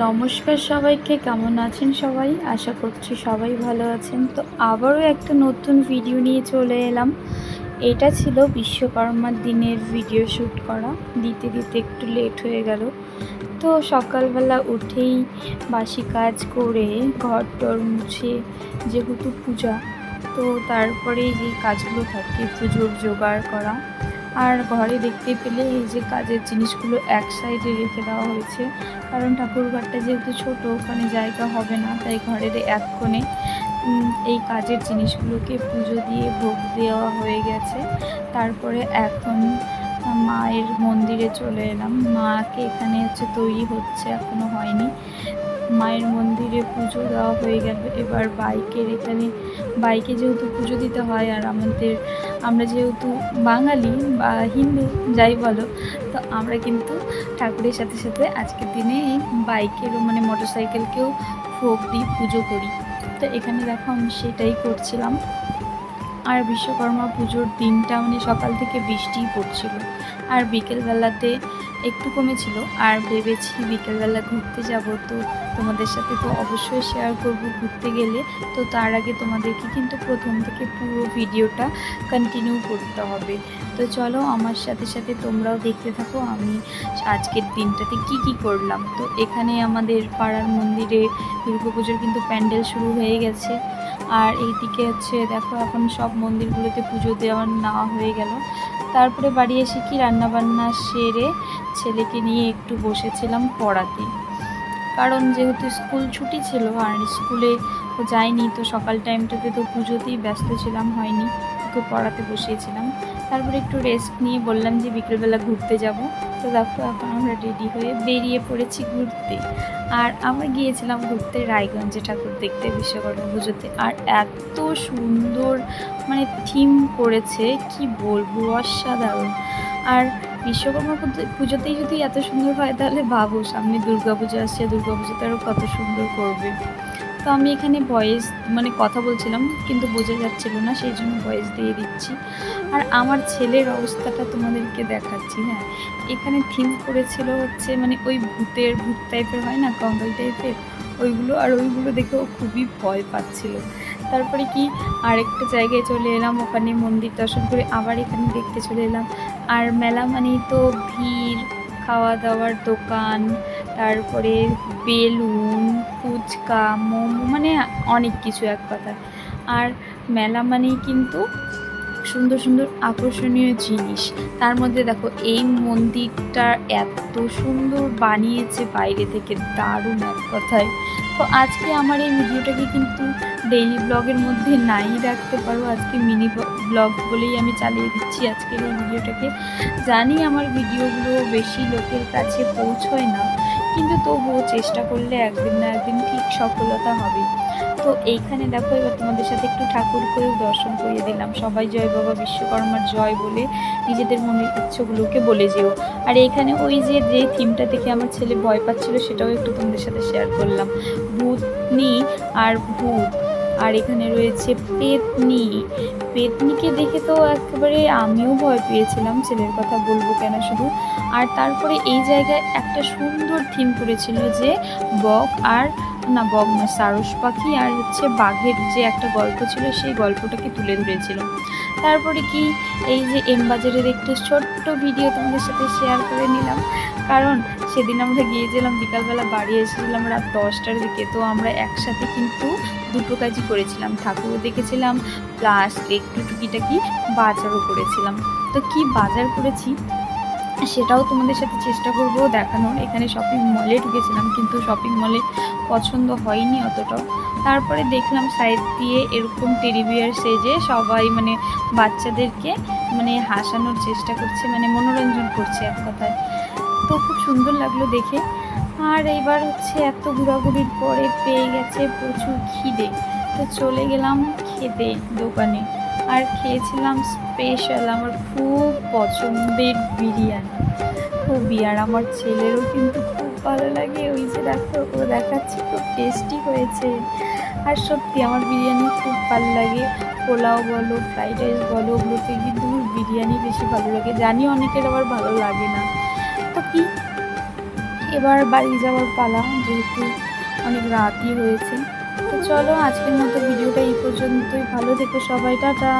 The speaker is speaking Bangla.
নমস্কার সবাইকে, কেমন আছেন সবাই? আশা করছি সবাই ভালো আছেন। তো আবারও একটা নতুন ভিডিও নিয়ে চলে এলাম। এটা ছিল বিশ্বকর্মার দিনের ভিডিও শ্যুট করা। দিতে দিতে একটু লেট হয়ে গেল। তো সকালবেলা উঠেই বাসি কাজ করে ঘর টর মুছে যেহেতু পূজা, তো তারপরে যে কাজগুলো থাকে পুজোর জোগাড় করা। আর ঘরে দেখতে পেলে এই যে কাজের জিনিসগুলো এক সাইডে রেখে দেওয়া হয়েছে। কারণ ঠাকুরঘরটা যেহেতু ছোট, ওখানে জায়গা হবে না, তাই ঘরের এক কোণে এই কাজের জিনিসগুলোকে পুজো দিয়ে ভোগ দেওয়া হয়ে গেছে। তারপরে এখন মায়ের মন্দিরে চলে এলাম। মাকে এখানে হচ্ছে তৈরি হচ্ছে, এখনও হয়নি। মায়ের মন্দিরে পুজো দেওয়া হয়ে গেল। এবার বাইকের এখানে, বাইকে যেহেতু পুজো দিতে হয় আর আমাদের, আমরা যেহেতু বাঙালি বা হিন্দু, যাই বলো, তো আমরা কিন্তু ঠাকুরের সাথে সাথে আজকের দিনে এই বাইকেরও মানে মোটর সাইকেলকেও ভোগ দিই পুজো করি। তো এখানে দেখো আমি সেটাই করছিলাম। আর বিশ্বকর্মা পুজোর দিনটা মানে সকাল থেকে বৃষ্টিই পড়ছিল। আর বিকেলবেলাতে একটু কমেছিল, আর ভেবেছি বিকেলবেলা ঘুরতে যাব, তো তোমাদের সাথে তো অবশ্যই শেয়ার করব ঘুরতে গেলে। তো তার আগে তোমাদেরকে কিন্তু প্রথম থেকে পুরো ভিডিওটা কন্টিনিউ করতে হবে। তো চলো আমার সাথে সাথে তোমরাও দেখতে থাকো, আমি আজকের দিনটাতে কি কি করলাম। তো এখানে আমাদের পাড়ার মন্দিরে দুর্গাপুজোর কিন্তু প্যান্ডেল শুরু হয়ে গেছে। আর এইদিকে হচ্ছে, দেখো এখন সব মন্দিরগুলোতে পুজো দেওয়ার নেওয়া হয়ে গেল। তারপরে বাড়ি এসে কি রান্নাবান্না সেরে ছেলেকে নিয়ে একটু বসেছিলাম পড়াতে। কারণ যেহেতু স্কুল ছুটি ছিল আর স্কুলে যাইনি, তো সকাল টাইমটাতে তো পুজোতেই ব্যস্ত ছিলাম, হয়নি। ওকে পড়াতে বসিয়েছিলাম। তারপরে একটু রেস্ট নিয়ে বললাম যে বিকেলবেলা ঘুরতে যাব। তো দেখো, এখন আমরা রেডি হয়ে বেরিয়ে পড়েছি ঘুরতে। আর আমরা গিয়েছিলাম ঘুরতে রায়গঞ্জে ঠাকুর দেখতে বিশ্বকর্মা পুজোতে। আর এত সুন্দর মানে থিম করেছে, কি বলব, অসাধারণ। আর বিশ্বকর্মা পুজো- পুজোতেই যদি এত সুন্দর হয়, তাহলে ভাবো, সামনে দুর্গা পুজো আসছে দুর্গা পুজোতে আরও কত সুন্দর করবে। তো আমি এখানে ভয়েস মানে কথা বলছিলাম, কিন্তু বোঝা যাচ্ছিল না, সেই জন্য ভয়েস দিয়ে দিচ্ছি। আর আমার ছেলের অবস্থাটা তোমাদেরকে দেখাচ্ছি হ্যাঁ। এখানে থিম করেছিল হচ্ছে মানে ওই ভূতের, ভূত টাইপের হয় না কঙ্কাল টাইপের ওইগুলো, আর ওইগুলো দেখে ও খুবই ভয় পাচ্ছিল। তারপরে কি, আরেকটা জায়গায় চলে এলাম, ওখানে মন্দির দর্শন করে আবার এখানে দেখতে চলে এলাম। আর মেলা মানেই তো ভিড় খাওয়া দাওয়ার দোকান তারপরে বেলুন, ফুচকা, মোমো মানে অনেক কিছু এক কথায়। আর মেলা মানেই কিন্তু সুন্দর সুন্দর আকর্ষণীয় জিনিস। তার মধ্যে দেখো, এই মন্দিরটা এত সুন্দর বানিয়েছে বাইরে থেকে, দারুণ এক কথায়। তো আজকে আমার এই ভিডিওটাকে কিন্তু ডেইলি ব্লগের মধ্যে নাই রাখতে পারো। আজকে মিনি ব্লগ বলেই আমি চালিয়ে দিচ্ছি আজকের এই ভিডিওটাকে। জানি আমার ভিডিওগুলো বেশি লোকের কাছে পৌঁছয় না। কিন্তু তবুও চেষ্টা করলে একদিন না একদিন ঠিক সফলতা হবে। তো এইখানে দেখো, এবার তোমাদের সাথে একটু ঠাকুরকেও দর্শন করিয়ে দিলাম। সবাই জয় বাবা বিশ্বকর্মার জয় বলে নিজেদের মনের ইচ্ছগুলোকে বলে যেও। আর এইখানে ওই যে যে থিমটা দেখে আমার ছেলে ভয় পাচ্ছিল, সেটাও একটু তোমাদের সাথে শেয়ার করলাম। ভূত নি আর ভূত। আর এখানে রয়েছে পেতনি। পেতনিকে দেখে তো একেবারে আমিও ভয় পেয়েছিলাম, ছেলের কথা বলব কেন শুধু। আর তারপরে এই জায়গায় একটা সুন্দর থিম করেছিল যে বক আর না বক সারস পাখি, আর হচ্ছে বাঘের যে একটা গল্প ছিল, সেই গল্পটাকে তুলে ধরেছিল। তারপরে কি, এই যে এম বাজারের একটি ছোট্ট ভিডিও তোমাদের সাথে শেয়ার করে নিলাম। কারণ সেদিন আমরা গিয়েছিলাম, বিকালবেলা বাড়ি এসেছিলাম রাত দশটার দিকে। তো আমরা একসাথে কিন্তু দুটো কাজই করেছিলাম। ঠাকুরও দেখেছিলাম প্লাস একটু টুকিটাকি বাজারও করেছিলাম। তো কি বাজার করেছি? সেটাও তোমাদের সাথে চেষ্টা করব দেখানোর। এখানে শপিং মলে ঢুকেছিলাম, কিন্তু শপিং মলে পছন্দ হয়নি অতটাও। তারপরে দেখলাম সাইড দিয়ে এরকম টেডি বিয়ার সেজে সবাই মানে বাচ্চাদেরকে মানে হাসানোর চেষ্টা করছে মানে মনোরঞ্জন করছে এক কথায়। তো খুব সুন্দর লাগল দেখে। আর এইবার হচ্ছে এত ঘোরাঘুরির পরে পেয়ে গেছে প্রচুর খিদে। তো চলে গেলাম খেতে, দোকানে। আর খেয়েছিলাম স্পেশাল আমার খুব পছন্দের বিরিয়ানি। খুবই আর আমার ছেলেরও কিন্তু খুব ভালো লাগে, ওই যে দেখো, ও দেখাচ্ছে, খুব টেস্টি হয়েছে। আর সত্যি আমার বিরিয়ানি খুব ভালো লাগে। পোলাও বলো ফ্রাইড রাইস বলো ওগুলোতে কিন্তু বিরিয়ানি বেশি ভালো লাগে। জানি অনেকের আবার ভালো লাগে না। তো কি? এবার বাড়ি যাওয়ার পালা, যেহেতু অনেক রাতই হয়েছে। তো চলো আজকের মতো ভিডিওটা এই পর্যন্তই। ভালো থেকো সবাই টাটা।